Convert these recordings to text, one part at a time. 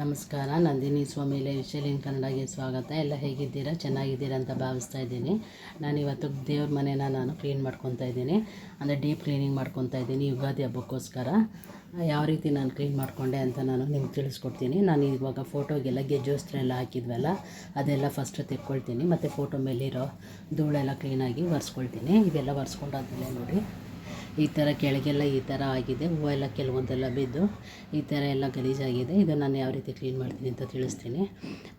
ನಮಸ್ಕಾರ, ನಂದಿನಿ ಸ್ವಾಮಿ ಶೈಲಿನ ಕನ್ನಡಗೆ ಸ್ವಾಗತ. ಎಲ್ಲ ಹೇಗಿದ್ದೀರಾ? ಚೆನ್ನಾಗಿದ್ದೀರಾ ಅಂತ ಭಾವಿಸ್ತಾ ಇದ್ದೀನಿ. ನಾನು ಇವತ್ತು ದೇವ್ರ ಮನೇನ ನಾನು ಕ್ಲೀನ್ ಮಾಡ್ಕೊತಾ ಇದ್ದೀನಿ. ಅಂದರೆ ಡೀಪ್ ಕ್ಲೀನಿಂಗ್ ಮಾಡ್ಕೊತಾ ಇದ್ದೀನಿ ಯುಗಾದಿ ಹಬ್ಬಕ್ಕೋಸ್ಕರ. ಯಾವ ರೀತಿ ನಾನು ಕ್ಲೀನ್ ಮಾಡಿಕೊಂಡೆ ಅಂತ ನಾನು ನಿಮ್ಗೆ ತಿಳಿಸ್ಕೊಡ್ತೀನಿ. ನಾನು ಇವಾಗ ಫೋಟೋಗೆಲ್ಲ ಗೆಜ್ಜೋಸ್ತ್ರೆಲ್ಲ ಹಾಕಿದ್ವಲ್ಲ, ಅದೆಲ್ಲ ಫಸ್ಟ್ ತೆಕ್ಕೊಳ್ತೀನಿ. ಮತ್ತು ಫೋಟೋ ಮೇಲಿರೋ ಧೂಳೆಲ್ಲ ಕ್ಲೀನಾಗಿ ಒರೆಸ್ಕೊಳ್ತೀನಿ. ಇವೆಲ್ಲ ಒರೆಸ್ಕೊಂಡಾದ್ಮೇಲೆ ನೋಡಿ. ಈ ಥರ ಕೆಳಗೆಲ್ಲ ಈ ಥರ ಆಗಿದೆ. ಹೂವೆಲ್ಲ ಕೆಲವೊಂದೆಲ್ಲ ಬಿದ್ದು ಈ ಥರ ಎಲ್ಲ ಗಲೀಜಾಗಿದೆ. ಇದು ನಾನು ಯಾವ ರೀತಿ ಕ್ಲೀನ್ ಮಾಡ್ತೀನಿ ಅಂತ ತಿಳಿಸ್ತೀನಿ.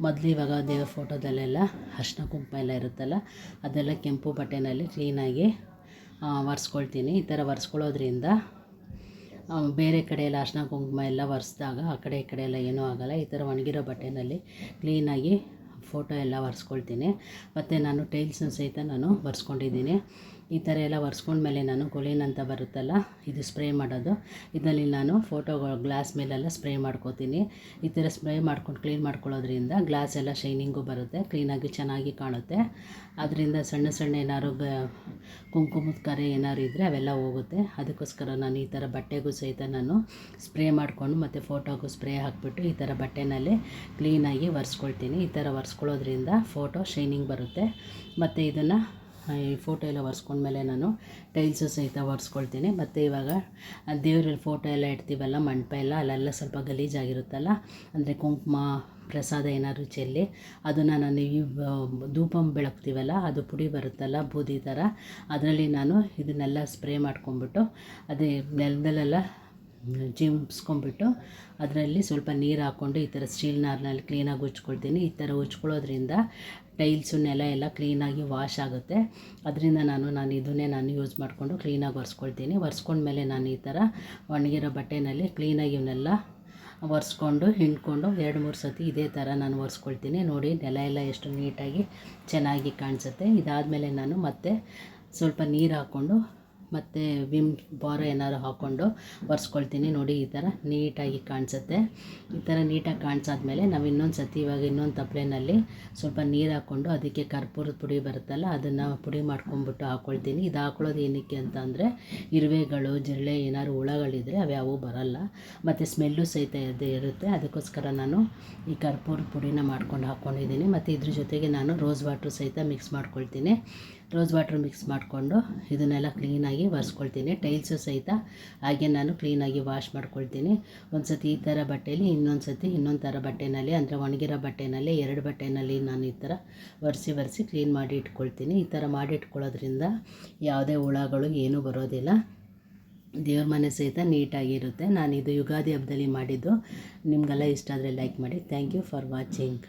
ಮೊದಲು ಇವಾಗ ದೇವ್ರ ಫೋಟೋದಲ್ಲೆಲ್ಲ ಅರ್ಶಿನ ಕುಂಕುಮ ಎಲ್ಲ ಇರುತ್ತಲ್ಲ, ಅದೆಲ್ಲ ಕೆಂಪು ಬಟ್ಟೆನಲ್ಲಿ ಕ್ಲೀನಾಗಿ ಒರೆಸ್ಕೊಳ್ತೀನಿ. ಈ ಥರ ಒರೆಸ್ಕೊಳ್ಳೋದ್ರಿಂದ ಬೇರೆ ಕಡೆ ಎಲ್ಲ ಅರ್ಶಿನ ಕುಂಕುಮ ಎಲ್ಲ ಒರೆಸಿದಾಗ, ಆ ಕಡೆ ಈ ಕಡೆ ಎಲ್ಲ ಏನೂ ಆಗೋಲ್ಲ. ಈ ಥರ ಒಣಗಿರೋ ಬಟ್ಟೆನಲ್ಲಿ ಕ್ಲೀನಾಗಿ ಫೋಟೋ ಎಲ್ಲ ಒರೆಸ್ಕೊಳ್ತೀನಿ. ಮತ್ತು ನಾನು ಟೈಲ್ಸ್ನ ಸಹಿತ ನಾನು ಒರೆಸ್ಕೊಂಡಿದ್ದೀನಿ. ಈ ಥರ ಎಲ್ಲ ಒರೆಸ್ಕೊಂಡ್ಮೇಲೆ ನಾನು ಕೊಲಿನ್ ಅಂತ ಬರುತ್ತಲ್ಲ, ಇದು ಸ್ಪ್ರೇ ಮಾಡೋದು. ಇದರಲ್ಲಿ ನಾನು ಫೋಟೋಗಳು ಗ್ಲಾಸ್ ಮೇಲೆಲ್ಲ ಸ್ಪ್ರೇ ಮಾಡ್ಕೋತೀನಿ. ಈ ಥರ ಸ್ಪ್ರೇ ಮಾಡ್ಕೊಂಡು ಕ್ಲೀನ್ ಮಾಡ್ಕೊಳ್ಳೋದ್ರಿಂದ ಗ್ಲಾಸ್ ಎಲ್ಲ ಶೈನಿಂಗು ಬರುತ್ತೆ, ಕ್ಲೀನಾಗಿ ಚೆನ್ನಾಗಿ ಕಾಣುತ್ತೆ. ಅದರಿಂದ ಸಣ್ಣ ಸಣ್ಣ ಏನಾದ್ರು ಗ, ಕುಂಕುಮದ ಕರೆ ಏನಾದ್ರು ಇದ್ದರೆ ಅವೆಲ್ಲ ಹೋಗುತ್ತೆ. ಅದಕ್ಕೋಸ್ಕರ ನಾನು ಈ ಥರ ಬಟ್ಟೆಗೂ ಸಹಿತ ನಾನು ಸ್ಪ್ರೇ ಮಾಡಿಕೊಂಡು ಮತ್ತು ಫೋಟೋಗೂ ಸ್ಪ್ರೇ ಹಾಕಿಬಿಟ್ಟು ಈ ಥರ ಬಟ್ಟೆನಲ್ಲಿ ಕ್ಲೀನಾಗಿ ಒರೆಸ್ಕೊಳ್ತೀನಿ. ಈ ಥರ ಒರೆಸ್ಕೊಳ್ಳೋದ್ರಿಂದ ಫೋಟೋ ಶೈನಿಂಗ್ ಬರುತ್ತೆ. ಮತ್ತು ಇದನ್ನು ಈ ಫೋಟೋ ಎಲ್ಲ ಒರೆಸ್ಕೊಂಡ್ಮೇಲೆ ನಾನು ಟೈಲ್ಸು ಸಹಿತ ಒರೆಸ್ಕೊಳ್ತೀನಿ. ಮತ್ತು ಇವಾಗ ದೇವ್ರಲ್ಲಿ ಫೋಟೋ ಎಲ್ಲ ಇಡ್ತೀವಲ್ಲ, ಮಂಟಪ ಎಲ್ಲ, ಅಲ್ಲೆಲ್ಲ ಸ್ವಲ್ಪ ಗಲೀಜಾಗಿರುತ್ತಲ್ಲ, ಅಂದರೆ ಕುಂಕುಮ, ಪ್ರಸಾದ ಏನಾದ್ರು ಚೆಲ್ಲಿ, ಅದನ್ನು ನಾನು ಈ ಧೂಪ ಬೆಳಗ್ತೀವಲ್ಲ ಅದು ಪುಡಿ ಬರುತ್ತಲ್ಲ, ಬೂದಿ ಥರ ಅದರಲ್ಲಿ ನಾನು ಇದನ್ನೆಲ್ಲ ಸ್ಪ್ರೇ ಮಾಡ್ಕೊಂಬಿಟ್ಟು ಅದೇ ನೆಲದಲ್ಲೆಲ್ಲ ಚಿಮ್ಸ್ಕೊಂಬಿಟ್ಟು ಅದರಲ್ಲಿ ಸ್ವಲ್ಪ ನೀರು ಹಾಕ್ಕೊಂಡು ಈ ಥರ ಸ್ಟೀಲ್ ನಾರ್ನಲ್ಲಿ ಕ್ಲೀನಾಗಿ ಉಜ್ಕೊಳ್ತೀನಿ. ಈ ಥರ ಉಜ್ಕೊಳ್ಳೋದ್ರಿಂದ ಟೈಲ್ಸು, ನೆಲ ಎಲ್ಲ ಕ್ಲೀನಾಗಿ ವಾಶ್ ಆಗುತ್ತೆ. ಅದರಿಂದ ನಾನು ನಾನು ಇದನ್ನೇ ನಾನು ಯೂಸ್ ಮಾಡಿಕೊಂಡು ಕ್ಲೀನಾಗಿ ಒರೆಸ್ಕೊಳ್ತೀನಿ. ಒರೆಸ್ಕೊಂಡ್ಮೇಲೆ ನಾನು ಈ ಥರ ಒಣಗಿರೋ ಬಟ್ಟೆನಲ್ಲಿ ಕ್ಲೀನಾಗಿ ಇವನ್ನೆಲ್ಲ ಒರೆಸ್ಕೊಂಡು, ಹಿಂಡ್ಕೊಂಡು ಎರಡು, ಮೂರು ಸತಿ ಇದೇ ಥರ ನಾನು ಒರೆಸ್ಕೊಳ್ತೀನಿ. ನೋಡಿ, ನೆಲ ಎಲ್ಲ ಎಷ್ಟು ನೀಟಾಗಿ ಚೆನ್ನಾಗಿ ಕಾಣಿಸುತ್ತೆ. ಇದಾದಮೇಲೆ ನಾನು ಮತ್ತೆ ಸ್ವಲ್ಪ ನೀರು ಹಾಕ್ಕೊಂಡು ಮತ್ತು ವಿಮ್ ಬಾರ ಏನಾದ್ರು ಹಾಕ್ಕೊಂಡು ಒರೆಸ್ಕೊಳ್ತೀನಿ ನೋಡಿ, ಈ ಥರ ನೀಟಾಗಿ ಕಾಣಿಸುತ್ತೆ. ಈ ಥರ ನೀಟಾಗಿ ಕಾಣಿಸಾದ್ಮೇಲೆ ನಾವು ಇನ್ನೊಂದು ಸತಿ ಇವಾಗ ಇನ್ನೊಂದು ತಪ್ಪಲೆನಲ್ಲಿ ಸ್ವಲ್ಪ ನೀರು ಹಾಕ್ಕೊಂಡು ಅದಕ್ಕೆ ಕರ್ಪೂರದ ಪುಡಿ ಬರುತ್ತಲ್ಲ, ಅದನ್ನು ಪುಡಿ ಮಾಡ್ಕೊಂಬಿಟ್ಟು ಹಾಕ್ಕೊಳ್ತೀನಿ ಇದು ಹಾಕೊಳ್ಳೋದು ಏನಕ್ಕೆ ಅಂತ ಅಂದರೆ ಇರುವೆಗಳು, ಜಿರಳೆ, ಏನಾದ್ರು ಹುಳಗಳಿದ್ರೆ ಅವ್ಯಾವು ಬರಲ್ಲ. ಮತ್ತು ಸ್ಮೆಲ್ಲು ಸಹಿತ ಇದೆ ಇರುತ್ತೆ. ಅದಕ್ಕೋಸ್ಕರ ನಾನು ಈ ಕರ್ಪೂರ ಪುಡಿನ ಮಾಡ್ಕೊಂಡು ಹಾಕ್ಕೊಂಡಿದ್ದೀನಿ ಮತ್ತು ಇದ್ರ ಜೊತೆಗೆ ನಾನು ರೋಸ್ ವಾಟ್ರು ಸಹಿತ ಮಿಕ್ಸ್ ಮಾಡ್ಕೊಳ್ತೀನಿ. ರೋಸ್ ವಾಟ್ರ್ ಮಿಕ್ಸ್ ಮಾಡಿಕೊಂಡು ಇದನ್ನೆಲ್ಲ ಕ್ಲೀನಾಗಿ ಒರೆಸ್ಕೊಳ್ತೀನಿ. ಟೈಲ್ಸು ಸಹಿತ ಹಾಗೆ ನಾನು ಕ್ಲೀನಾಗಿ ವಾಶ್ ಮಾಡ್ಕೊಳ್ತೀನಿ. ಒಂದು ಸತಿ ಈ ಥರ ಬಟ್ಟೆಯಲ್ಲಿ ಇನ್ನೊಂದು ಸತಿ ಇನ್ನೊಂದು ಥರ ಬಟ್ಟೆನಲ್ಲಿ, ಅಂದರೆ ಒಣಗಿರೋ ಬಟ್ಟೆನಲ್ಲಿ, ಎರಡು ಬಟ್ಟೆನಲ್ಲಿ ನಾನು ಈ ಥರ ಒರೆಸಿ ಒರೆಸಿ ಕ್ಲೀನ್ ಮಾಡಿ ಇಟ್ಕೊಳ್ತೀನಿ. ಈ ಥರ ಮಾಡಿ ಇಟ್ಕೊಳ್ಳೋದ್ರಿಂದ ಯಾವುದೇ ಹುಳಗಳು ಏನೂ ಬರೋದಿಲ್ಲ. ದೇವ್ರ ಮನೆ ಸಹಿತ ನೀಟಾಗಿರುತ್ತೆ ನಾನು ಇದು ಯುಗಾದಿ ಹಬ್ಬದಲ್ಲಿ ಮಾಡಿದ್ದು. ನಿಮಗೆಲ್ಲ ಇಷ್ಟ ಆದರೆ ಲೈಕ್ ಮಾಡಿ. Thank you for watching